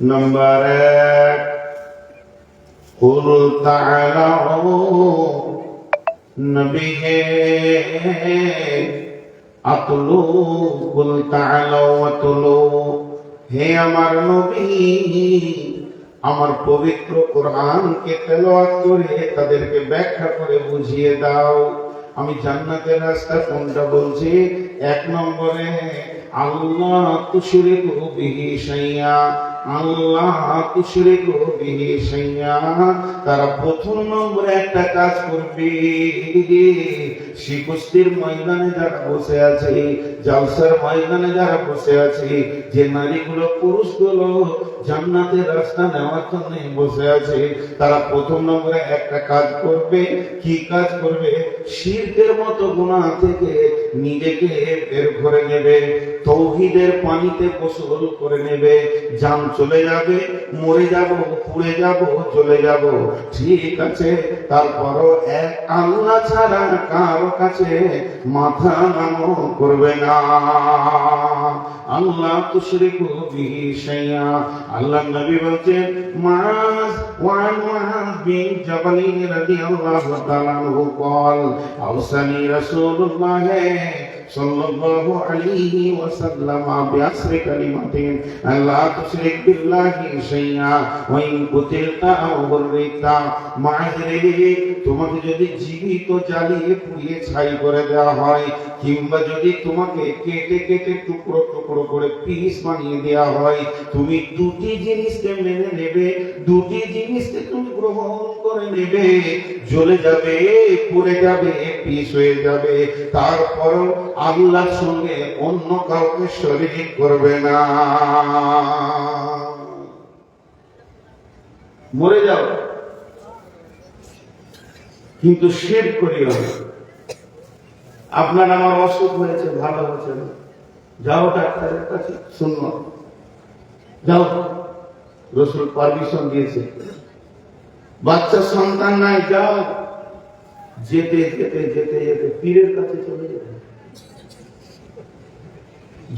নম্বর এক قل تعالوا نبی আতলু কুল তাআলাও আতলু হে আমার নবী আমার পবিত্র কোরআনকে তেলাওয়াত করে তাদেরকে ব্যাখ্যা করে বুঝিয়ে দাও আমি জান্নাতের রাস্তা কোনটা বলছি এক নম্বরে আল্লাহ তুশরিকু বিহি শাইয়া আল্লাহ তুশরিকু বিহি সাইয়া, তারা প্রথম নম্বরে একটা কাজ করবে। শিকুস্তির ময়দানে যারা বসে আছে, জালসার ময়দানে যারা বসে আছে, যে নারীগুলো পুরুষগুলো জান্নাতের রাস্তা নেওয়ার জন্য বসে আছে। তারা প্রথম নম্বরে একটা কাজ করবে। কি কাজ করবে? শিরকের মতো গুণা থেকে নিজেকে বের করে নেবে, তৌহিদের পানিতে গোসল করে নেবে। জান চলে যাবে, মরে যাব, পুড়ে যাব চলে যাব। ঠিক আছে, তারপরও এক আল্লাহ ছাড়া কারও কাছে মাথা নামো করবে না। আল্লাহ তুশরিকু বিহি শাইয়া। আল্লাহ নবী বলছেন মাস ওয়ান মাস বিন জাবালি রাদিয়াল্লাহু তাআলা আনহু কল, আওসানি রাসূলুল্লাহ صلى الله عليه وسلم بعشر كلمات أن لا تشرك بالله شيئا وإن قتلت أو غرقت মাঝরে তোমাকে যদি জীবিত জ্বালিয়ে পুড়িয়ে ছাই করে দেওয়া হয় কিংবা যদি তোমাকে কেটে কেটে টুকরো টুকরো করে পিস বানিয়ে দেওয়া হয় তুমি দুটি জিনিসকে মেনে নেবে দুটি জিনিসকে তুমি গ্রহণ করে নেবে, জ্বলে যাবে, পুড়ে যাবে, পিস হয়ে যাবে। তারপর আল্লাহর সঙ্গে অন্য কাউকে শরীর করবে না। মরে যাও। কিন্তু শের করিও না। আপনার আমার অসুখ হয়েছে, ভালো হয়েছে না। যাও ডাক্তারের কাছে শুনল যাও। রসুল পারমিশন দিয়েছে। বাচ্চা সন্তান নাই, যাও। যেতে যেতে যেতে যেতে পীরের কাছে চলে যেতে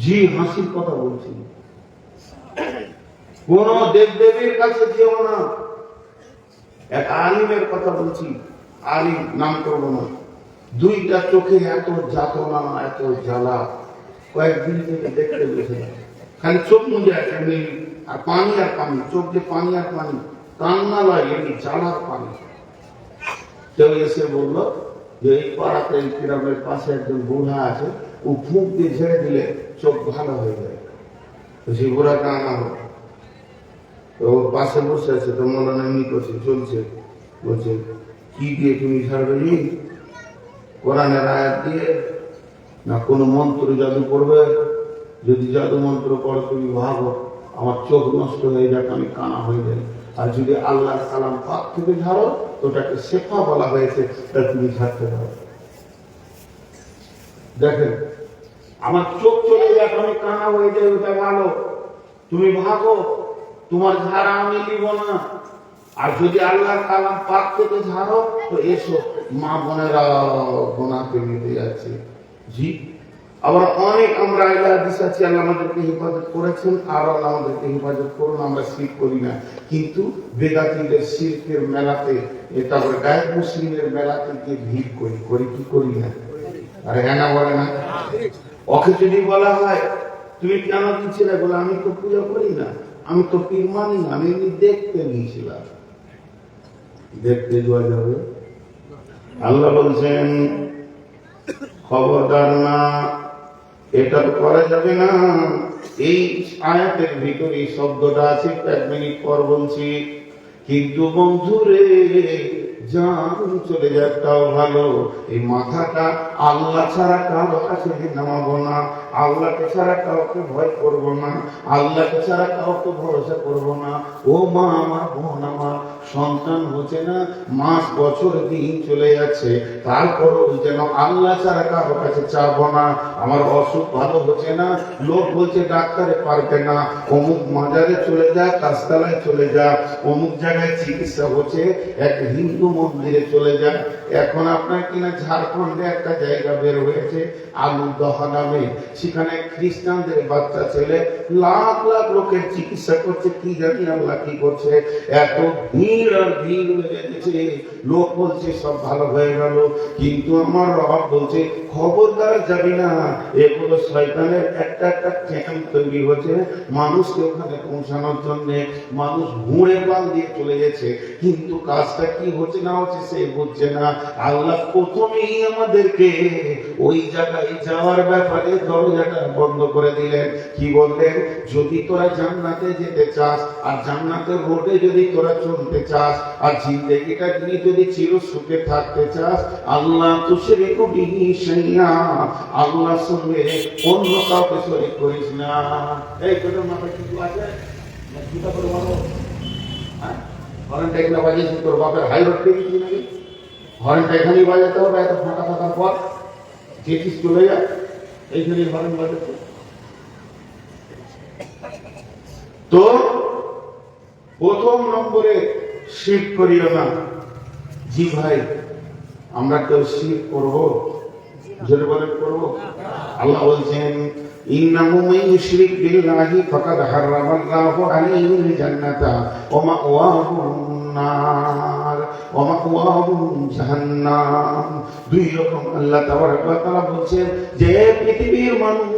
জি, হাসির কথা বলছি। কোন দেব দেবীর কাছে যেও না। এক আলিমের কথা বলছি। আলিম, নাম করব না। দুইটা চোখে এত যাতনা, এত জ্বালা। কয়েকদিন থেকে দেখতে বসে খালি চোখ মুজে আর পানি আর পানি, চোখ দিয়ে পানি আর পানি। কান্না লাগে এমনি জ্বালার পানি কেউ এসে বলল, যে এই পাড়াতে এই গ্রামের পাশে একজন বুড়া আছে, ও ফুঁক দিয়ে ছেড়ে দিলে চোখ ভালো হয়ে যায়। তো সেই বুড়াকে আনা হলো তো ওর পাশে বসে আছে, তো মনে এমনি করছে, চলছে। বলছে, কি দিয়ে তুমি ছাড়বে নি কোরআনের আয়াত দিয়ে, না কোনো মন্ত্র জাদু করবে? যদি জাদু মন্ত্র করো, তুমি ভাবো, আমার চোখ নষ্ট হয়ে যাক, আমি কানা হয়ে যাই। আর যদি আল্লাহ কালাম পাক থেকে ঝাড়ো ওটাকে শেফা বলা হয়েছে, তা তুমি ছাড়তে পারো। দেখেন, আমার চোখ চলে যাক আমি কানা হয়ে যাই, ওটা ভালো। তুমি ভাবো, তোমার ঝাড়া আমি নিব না। আর যদি আল্লাহ কালাম পাক থেকে ঝাড়ো তো এসো, মা বোনেরা গোনাতে নিতে যাচ্ছে। জি? আবার অনেক আমরা আল্লাহ হাদিস আছি আল্লাহ আমাদেরকে হেফাজত করেছেন, আর আল্লাহ আমাদেরকে হেফাজত করুন, আমরা শির করি না। কিন্তু বেদাতিদের শিল্পের মেলাতে তারপরে গায়ক মুসলিমের মেলাতে গিয়ে ভিড় করি করি কি করি না? আরে হ্যাঁ না বলে না? ওকে যদি বলা হয়, তুমি কেন দিচ্ছিলে বলে, আমি তো পূজা করি না, আমি তো পীর মানি না, আমি এমনি দেখতে গিয়েছিলাম। দেখতে যাওয়া যাবে? আল্লাহ বলছেন, খবরদার না এটা তো করা যাবে না। এই আয়াতের ভিতরে শব্দটা আছে, এক মিনিট পর বলছি, কিন্তু বন্ধুরে, জান চলে তাও ভালো। এই মাথাটা আল্লাহ ছাড়া কারও কাছে নামাবো না। আল্লাহকে ছাড়া কাউকে ভয় করব না। আল্লাহকে ছাড়া কাউকে ভরসা করব না। ও মা, আমার বোন আমার সন্তান হচ্ছে না, মাস, বছর, দিন চলে যাচ্ছে। তারপরও যেন আল্লাহ ছাড়া কারও কাছে চাবো না। আমার অসুখ ভালো হচ্ছে না, লোক বলছে, ডাক্তারে পারবে না। অমুক মাজারে চলে যা কাস্তালায় চলে যা। অমুক জায়গায় চিকিৎসা হচ্ছে, এক হিন্দু মন্দিরে চলে যা। এখন আপনার কিনা ঝাড়খণ্ডে একটা জায়গা বের হয়েছে আলু দহা নামে। সেখানে খ্রিস্টানদের বাচ্চা ছেলে, লাখ লাখ লোকের চিকিৎসা করছে। কি জানি আল্লাহ কি করছে? এত ভিড় আর ভিড় গেছে লোক বলছে সব ভালো হয়ে গেল। কিন্তু আমার রব বলছে খবরদার যাবি না। এগুলো শয়তানের একটা একটা ক্যাম্প তৈরি হচ্ছে মানুষকে ওখানে পৌঁছানোর জন্য মানুষ ঘুরে পাল দিয়ে চলে গেছে। কিন্তু কাজটা কি হচ্ছে না হচ্ছে সে বুঝছে না। আল্লাহ প্রথমেই আমাদেরকে ওই জায়গায় যাওয়ার ব্যাপারে দরজাটা বন্ধ করে দিলেন। কি বললেন? যদি তোরা জান্নাতে যেতে চাস, আর জান্নাতের রোডে যদি তোরা চলতে চাস, আর জিন্দেগিটা নিয়ে যদি চির সুখে থাকতে চাস, আল্লাহ তো তুষরে কবিহি সাইয়া আল্লাহ সঙ্গে অন্য কাউকে শরীক করিস না। এই তোদের মাথায় কিছু আছে না জুতা করে বলো। হ্যাঁ? হরেনটা এখানে বাজিয়েছি তোর বাপের হাই রোড পেয়েছি নাকি? হরেনটা এখানেই বাজাতে হবে, এত ফাঁকা থাকার পর। যেটিস চলে যা এইখানেই হরেন বাজাতে তো প্রথম নম্বরে শিব করিও না। জি ভাই, আমরা কেউ শিব করব? জোরে বলেন করব আল্লাহ বলছেন ইন্নাহু মান ইউশরিক বিল্লাহি ফাকাদ হারামাল্লাহু আলাইহিল জান্নাতা ওয়া মাওয়াহু নার, ওয়া মাওয়াহু জাহান্নাম। দুই রকম আল্লাহ তাবারক ওয়া বলছেন, যে পৃথিবীর মানুষ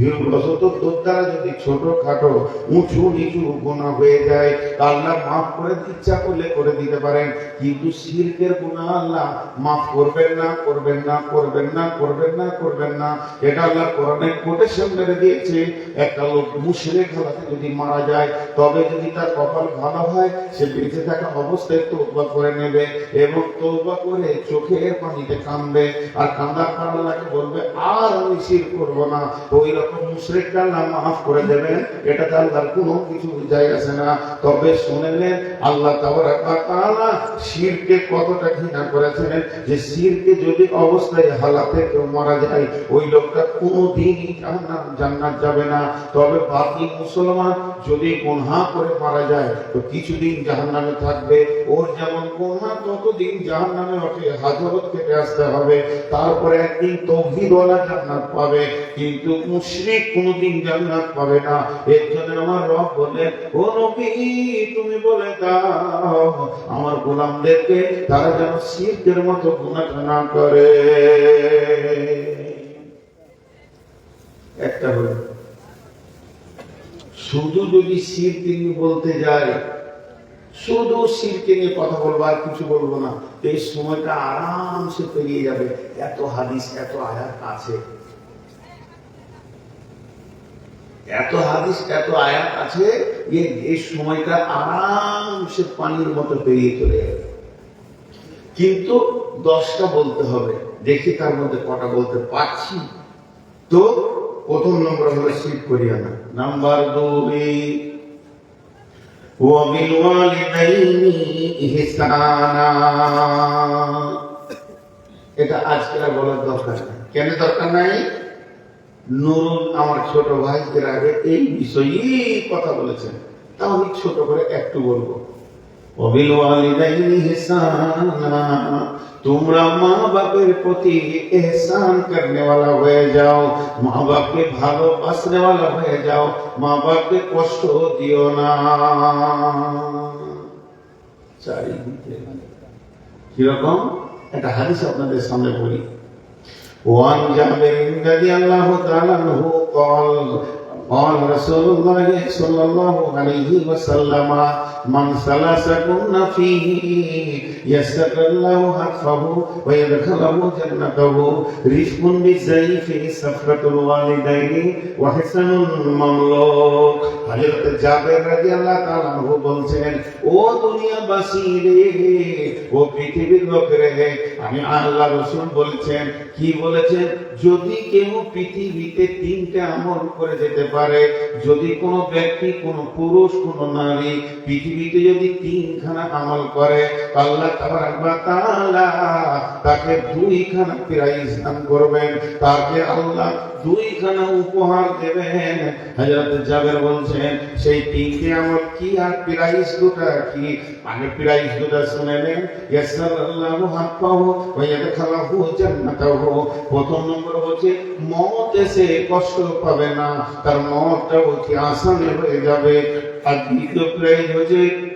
ভীরুবশত তোর দ্বারা যদি ছোট খাটো উঁচু নিচু গুণা হয়ে যায় আল্লাহ মাফ করে, ইচ্ছা করলে করে দিতে পারেন। কিন্তু শিরকের গুণা আল্লাহ মাফ করবেন না করবেন না করবেন না করবেন না করবেন না। এটা আল্লাহ কোরআনে কোটেশন মেরে দিয়েছে, একটা লোক মুশরিক হালাতে যদি মারা যায়, তবে যদি তার কপাল ভালো হয়, সে বেঁচে থাকা অবস্থায় তৌবা করে নেবে এবং তৌবা করে চোখের পানিতে কাঁদবে। আর কান্দার আল্লাহকে বলবে, আর আমি শির করব না। ওই রকম মুশরিককে আল্লাহ মাফ করে দেবেন এটাতে আল্লাহর কোনো কিছু না। তবে শুনেলেন আল্লাহ তাআলা শিরকে কতটা ঘৃণা করেছেন যে শিরকে যদি অবস্থায় হালাতে কেউ মারা যায়, ওই লোকটা কোনো দিনই জান্নাত যাবে না। তবে বাকি মুসলমান যদি গুনহা করে মারা যায়, তো কিছুদিন জাহান্নামে থাকবে। ওর যেমন গুনহা, ততদিন জাহান্নামে ওকে হাজরত কেটে আসতে হবে। তারপরে একদিন তৌহিদওয়ালা জান্নাত পাবে। কিন্তু মুশরিক কোনোদিন জান্নাত পাবে না। এর জন্য আমার রব বলে ও নবী, তুমি বলে দাও, আমার গোলামদেরকে তারা যেন শিরকের মতো গুনাহটা না করে। একটা হলো শুধু যদি শির তিনি বলতে যায়, শুধু শিরকে নিয়ে কথা বলব আর কিছু বলব না, এই সময়টা আরামসে পেরিয়ে যাবে। এত হাদিস, এত আয়াত আছে। এত হাদিস, এত আয়াত আছে যে এই সময়টা আরামসে পানির মতো পেরিয়ে চলে যাবে। কিন্তু দশটা বলতে হবে। দেখি তার মধ্যে কটা বলতে পারছি। তো প্রথম নম্বর হলো শিল্প করি না নাম্বার দুই এটা আজকে আর বলার দরকার নাই। কেন দরকার নাই? নুরুল আমার ছোট ভাইদের আগে এই বিষয়েই কথা বলেছেন। তা আমি ছোট করে একটু বলব। তোমরা মা বাপের প্রতি এহসান করনে वाला হয়ে যাও মা বাপকে ভালোবাসনে वाला হয়ে যাও মা বাপকে কষ্ট দিও না চারিদিকে কিরকম একটা হাদিস আপনাদের সামনে বলি وعن جابر رضي الله تعالى عنه قال قال رسول الله صلى الله عليه وسلم من سلسكن فيه يستقر الله حقه ويدخله جنته رزق بالزيف سفرة الوالدين وحسن المملوك হযরত জাবের রাদিয়াল্লাহু তাআলা আনহু বলছেন ও দুনিয়াবাসী রে ও পৃথিবীর লোক রে আমি আল্লাহ রাসূল বলেছেন কি বলেছেন যদি কেউ পৃথিবীতে তিনটা আমল করে যেতে পারে যদি কোনো ব্যক্তি, কোনো পুরুষ, কোনো নারী পৃথিবীতে যদি তিনখানা আমল করে, আল্লাহ তাকে দুইখানা প্রাইজ দান করবেন। তাকে আল্লাহ দুইখানা উপহার দেবেন। হযরত জাবের বলছেন, সেই তিনটি আমল কি আর প্রাইস দুটা কি? আগে প্রাইস দুটা শুনে নেন। ইয়াসাল্লাহু হাক্কাহু ওয়া ইয়াদখালহু জান্নাতাহু। প্রথম নম্বর হচ্ছে, মত এসে কষ্ট পাবে না। তার মতটা অতি আসান হয়ে যাবে? আর দ্বিতীয় প্রাইজ হচ্ছে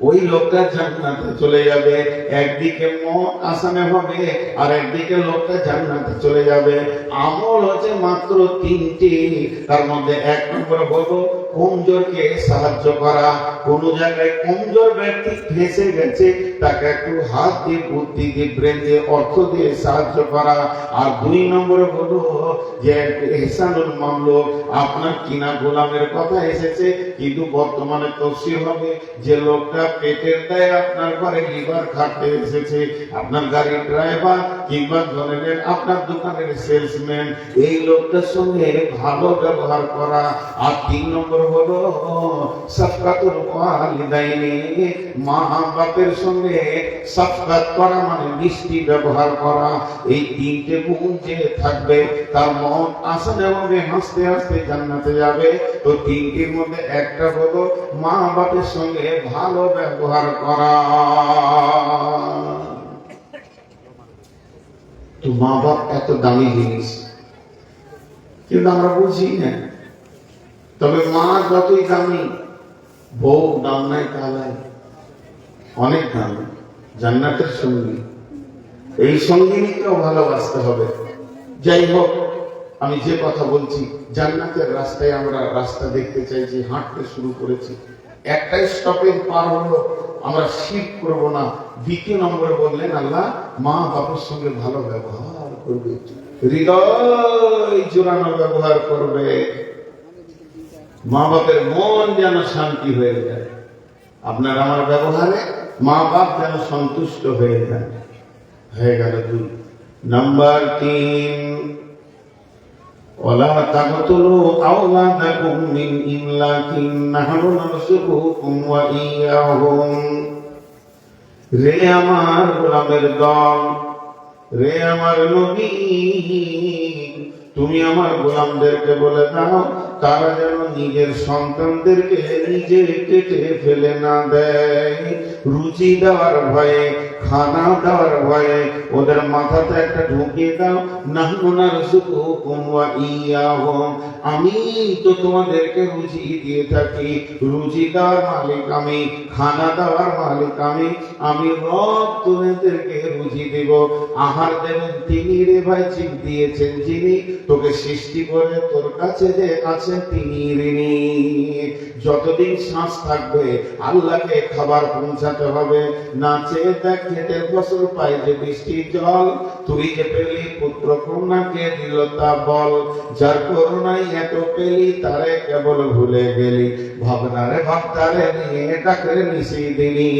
ওই লোকটা জান্নাতে চলে যাবে। একদিকে মন আসামে হবে আর একদিকে লোকটা জান্নাতে চলে যাবে। আমল হচ্ছে মাত্র তিনটি। তার মধ্যে এক নম্বর হলো কমজোরকে সাহায্য করা। কোন জায়গায় কমজোর ব্যক্তি ফেসে গেছে, তাকে একটু হাত দিয়ে, বুদ্ধি দিয়ে, ব্রেন দিয়ে, অর্থ দিয়ে সাহায্য করা। আর দুই নম্বরে হলো যে এহসানুল মামলুক, আপনার কিনা গোলামের কথা এসেছে, কিন্তু বর্তমানে তফসিল হবে, যে লোকটা পেটের দায় আপনার ঘরে লিভার খাটতে এসেছে, আপনার গাড়ির ড্রাইভার কিংবা ধরে নেন আপনার দোকানের সেলসম্যান, এই লোকটার সঙ্গে ভালো ব্যবহার করা। আর তিন নম্বর হলো সাফকাতুল ওয়ালিদাইনি। মা বাপের সঙ্গে সাফকাত করা মানে মিষ্টি ব্যবহার করা। এই তিনটে গুণ যে থাকবে, তার মন আসানে হবে, হাসতে হাসতে জান্নাতে যাবে। তো তিনটির মধ্যে একটা হলো মা বাপের সঙ্গে ভালো ব্যবহার করা। তো মা বাপ এত দামি জিনিস। কিন্তু আমরা বুঝি না। তবে মা যতই দামি বউ দাম নাই কালাই অনেক দামি জান্নাতের সঙ্গী। এই সঙ্গিনীকেও ভালোবাসতে হবে। যাই হোক, আমি যে কথা বলছি, জান্নাতের রাস্তায় আমরা রাস্তা দেখতে চাইছি হাঁটতে শুরু করেছি। একটাই স্টপেজ পার হলো, আমরা শিখ করব না। দ্বিতীয় নম্বরে বললেন আল্লাহ, মা বাবার সঙ্গে ভালো ব্যবহার করবে। হৃদয় জোরানো ব্যবহার করবে। মা বাপের মন যেন শান্তি হয়ে যায় আপনার আমার ব্যবহারে মা বাপ যেন সন্তুষ্ট হয়ে যায় হয়ে গেল দুই নাম্বার তিন ولا تقتلوا أولادكم من إملاق نحن نرزقكم وإياهم রে আমার গোলামের দল রে আমার নবী তুমি আমার গোলামদেরকে বলে দাও, তারা যেন নিজের সন্তানদেরকে নিজে কেটে ফেলে না দেয়। রুচি দেওয়ার ভয়ে খানা দেওয়ার ভয়ে ওদের মাথাতে একটা ঢুকিয়ে দাও। না ওনার আমি তো তোমাদেরকে রুচি দিয়ে থাকি। রুচি দেওয়ার মালিক আমি খানা দেওয়ার মালিক আমি। আমি রব তোমাদেরকে রুচি দেব। আহার দেবেন তিনি রে ভাই চিপ দিয়েছেন যিনি, তোকে সৃষ্টি করে তোর কাছে যে আছেন তিনি ঋণী যতদিন শ্বাস থাকবে, আল্লাহকে খাবার পৌঁছাতে হবে। না চেয়ে দেখ খেতে ফসল পাই যে বৃষ্টির জল তুই যে পেলি পুত্র কন্যাকে দিল তা বল। যার করুণাই এত পেলি, তারে কেবল ভুলে গেলি। ভাবনারে ভাবতারে নিয়ে ডাকে মিশিয়ে দিনি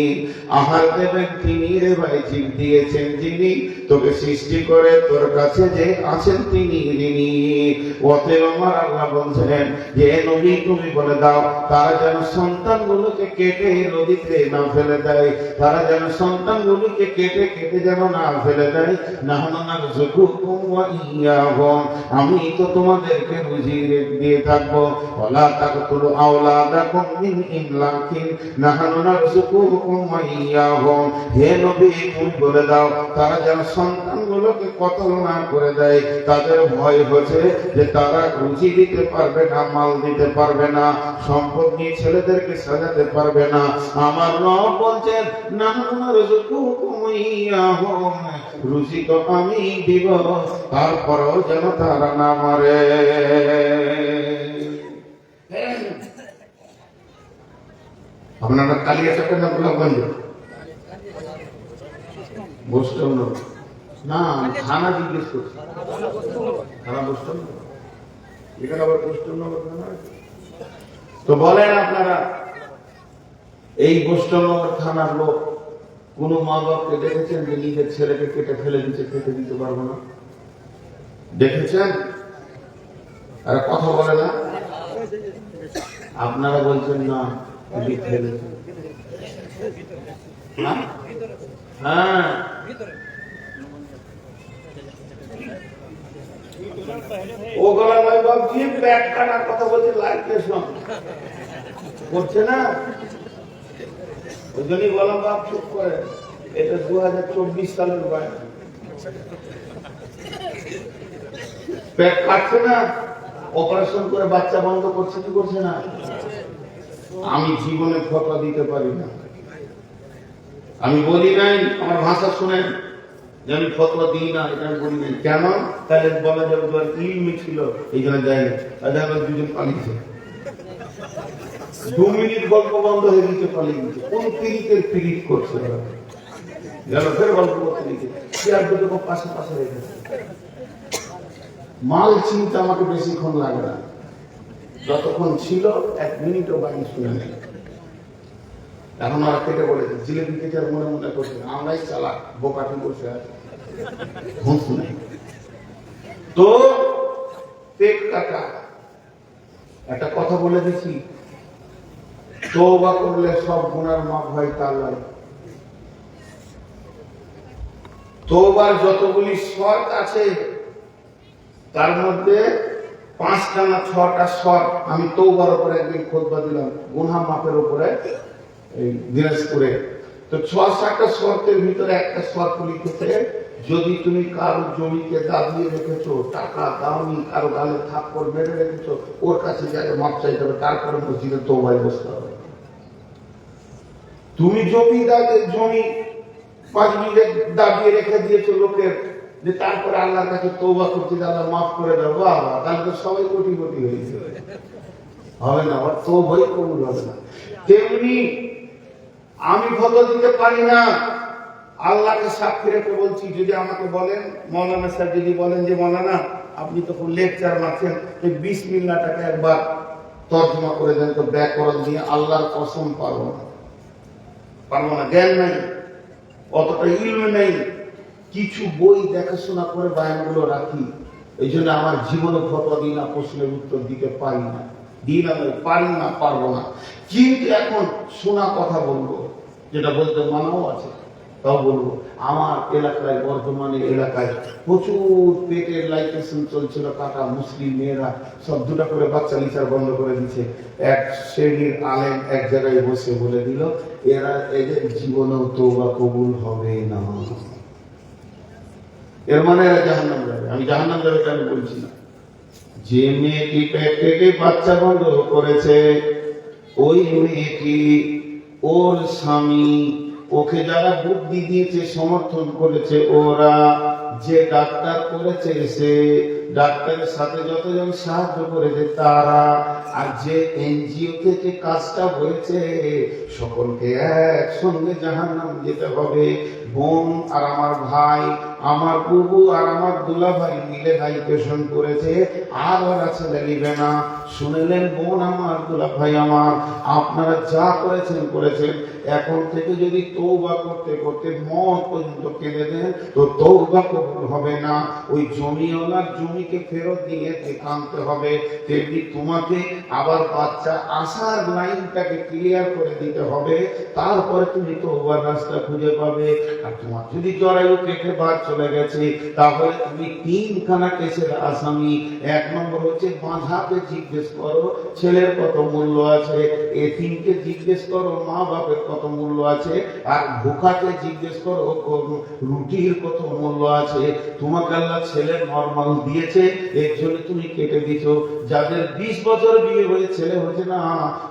আহার দেবেন তিনি রে ভাই, জীব দিয়েছেন যিনি। তোকে সৃষ্টি করে তোর কাছে যে আছেন তিনি ঋণী। অতএব আমার আল্লাহ বলছেন যে নবী, তুমি বলে দাও, তারা যেন সন্তানগুলোকে কেটে নদীতে না ফেলে দেয়। তারা যেন সন্তানগুলোকে কেটে কেটে যেন না ফেলে দেয়। না না যুকুকুম ওয়া আমি তো তোমাদেরকে বুঝিয়ে দিয়ে থাকব। মিন ইমলাকিন। হে নবী, তুমি বলে দাও, তারা যেন সন্তানগুলোকে কতল না করে দেয়। তাদের ভয় হচ্ছে যে তারা রুচি দিতে পারবে না, মাল দিতে পারবে না, সম্পদ নিয়ে ছেলেদেরকে সাজাতে পারবে না। আমার রব বলছেন না রুচি তো আমি দিব যেন না মারে আপনারা কালিয়া চক্র না না থানা জিজ্ঞেস করছে থানা এখানে আবার? তো বলেন আপনারা এই বৈষ্ণবনগর থানার লোক কোন মা বাপকে দেখেছেন যে নিজের ছেলেকে কেটে ফেলে দিচ্ছে খেতে দিতে পারব না? দেখেছেন? আর কথা বলে না। আপনারা বলছেন, না হ্যাঁ? কথা বলছে শোন করছে না? বাপ চুপ করে। এটা দু হাজার চব্বিশ সালের বয়ান। পেট কাটছে না? অপারেশন করে বাচ্চা বন্ধ করছে কি করছে না? আমি জীবনে ফটো দিতে পারি না। আমি বলি নাই, আমার ভাষা শুনেন যে আমি ফতোয়া দিই না, এটা আমি বলি নাই। কেন? তাহলে বলা যাবে ছিল, এই জন্য না দুজন পালিয়েছে দু মিনিট গল্প বন্ধ হয়ে কোন পিরিতের পিরিত করছে? ফের গল্প করতে চেয়ার দুটো পাশে পাশে মাল চিনতে আমাকে বেশিক্ষণ লাগে না। যতক্ষণ ছিল, এক মিনিটও বাকি শুনে নেই এখন আর কেটে বলেছে, জিলেপি কেটে মনে মনে করছে, আমরাই চালাক, বোকাটি বসে তো পেট কাটা একটা কথা বলে দিছি। তওবা করলে সব গুনার মাপ হয় তার লাগে। তোবার যতগুলি শর্ত আছে, তার মধ্যে পাঁচটা না ছটা শর্ত আমি তৌবার উপরে একদিন খোঁজবা দিলাম গুনা মাপের উপরে দিনাজপুরে তো ছ সাতটা শর্তের ভিতরে একটা শর্ত লিখেছে, যদি তুমি কারও জমিকে দাবিয়ে রেখেছো, টাকা দাওনি, কারও গালে থাপ্পড় মেরে রেখেছো, ওর কাছে যাকে মাপ চাইতে হবে, তারপরে মসজিদে তৌবায় বসতে হবে। তুমি জমি জমি পাঁচ মিনিটে দাবিয়ে রেখে দিয়েছ লোকের, যে তারপরে আল্লাহর কাছে তৌবা করতে আল্লাহ মাফ করে দাও। বাবা তাহলে সবাই কোটি কোটি হয়েছে হবে না তো ভয় কবুল হবে না। তেমনি আমি ফত দিতে পারি না। আল্লাহকে সাক্ষী রেখে বলছি, যদি আমাকে বলেন, মৌলানা স্যার যদি বলেন যে, মৌলানা, আপনি তখন লেকচার মারছেন, এই বিশ মিল্লাটাকে একবার তর্জমা করে দেন তো ব্যাকরণ দিয়ে আল্লাহর কসম পারব না। পারব না, জ্ঞান নাই, অতটা ইলম নেই। কিছু বই দেখাশোনা করে বায়ানগুলো রাখি, এই জন্য আমার জীবনে ফটো দিই না, প্রশ্নের উত্তর দিতে পারি না। দিই না নয়, পারি না পারব না। কিন্তু এখন শোনা কথা বলব যেটা বলতে মানাও আছে তাও বলব। আমার এলাকায় বর্ধমানে এলাকায় প্রচুর পেটের লাইটেশন চলছিল কাকা মুসলিম মেয়েরা সব দুটা করে বাচ্চা লিচার বন্ধ করে দিচ্ছে এক শ্রেণির আলেম এক জায়গায় বসে বলে দিল এরা এদের জীবনেও তৌবা কবুল হবে না। এর মানে এরা জাহান্নাম যাবে। আমি জাহান্নাম যাবে আমি বলছি না? যে মেয়েটি পেট থেকে বাচ্চা বন্ধ করেছে, ওই মেয়েটি ওর স্বামী, ওকে যারা বুদ্ধি দিয়েছে, সমর্থন করেছে, ওরা যে ডাক্তার করেছে, সে ডাক্তারের সাথে যতজন সাহায্য করেছে তারা আর যে এনজিও থেকে কাজটা হয়েছে, সকলকে একসঙ্গে জাহান নাম যেতে হবে। বোন আর আমার ভাই, আমার বুবু আর আমার দুলা ভাই মিলে ভাইকেশন করেছে, আর ওরা ছেলে নিবে না। শুনেলেন বোন আমার দুলা ভাই আমার, আপনারা যা করেছেন করেছেন। এখন থেকে যদি তৌবা করতে করতে মত পর্যন্ত কেঁদে দেন, তো তৌবা কবুল হবে না। ওই জমিওয়ালার জমিকে ফেরত দিয়ে কানতে হবে। তেমনি তোমাকে আবার বাচ্চা আসার লাইনটাকে ক্লিয়ার করে দিতে হবে। তারপরে তুমি তো তৌবার রাস্তা খুঁজে পাবে। আর তোমার যদি জরায়ু কেটে বাদ চলে গেছে, তাহলে তুমি তিনখানা কেসের আসামি। এক নম্বর হচ্ছে বাঁধাকে জিজ্ঞেস করো, ছেলের কত মূল্য আছে? এতিমকে জিজ্ঞেস করো মা বাপের কত মূল্য আছে? আর ভুখাকে জিজ্ঞেস করো রুটির কত মূল্য আছে? তোমাকে আল্লাহ ছেলে নর্মাল দিয়েছে এর জন্য তুমি কেটে দিছো। যাদের বিশ বছর বিয়ে হয়ে ছেলে হয়েছে না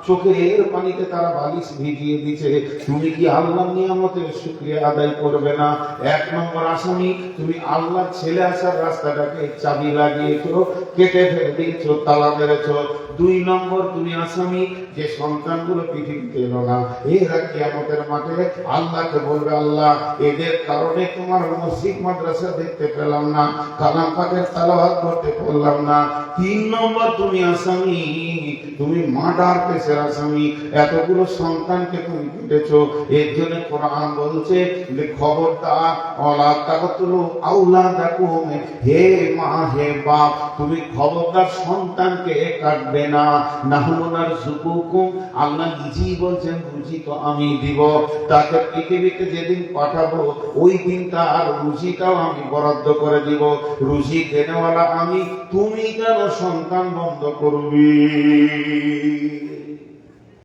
চোখের পানিতে তারা বালিশ ভিজিয়ে দিছে তুমি কি আল্লাহ নিয়ামতের শুক্রিয়া আদায় করবে না? এক নম্বর আসামি, তুমি আল্লাহ ছেলে আসার রাস্তাটাকে চাবি লাগিয়েছো, কেটে ফেলে দিয়েছ, তালা মেরেছো। দুই নম্বর তুমি আসামি, যে সন্তানগুলো পৃথিবীতে এলো না। এরা কি আমাদের মাঠে আল্লাহকে বলবে, আল্লাহ, এদের কারণে তোমার মসজিদ মাদ্রাসা দেখতে পেলাম না। কালাম পাকের তালাবাদ করতে পারলাম না। তিন নম্বর, তুমি আসামি। তুমি মার্ডার কেসের আসামি। এতগুলো সন্তানকে তুমি কেটেছো। এর জন্য কোরআন বলছে যে খবরদার অলা তাকতুলু আউলাদাকুম হে মা, হে বাপ, তুমি খবরদার সন্তানকে কাটবে না। নাহনুনার সুকুকুম আল্লাহ নিজেই বলছেন রুজি তো আমি দিব। তাকে পৃথিবীতে যেদিন পাঠাবো, ওই দিন তার রুজিটাও আমি বরাদ্দ করে দিব। রুজি দেনেওয়ালা বলা আমি তুমি কেন সন্তান বন্ধ করবি?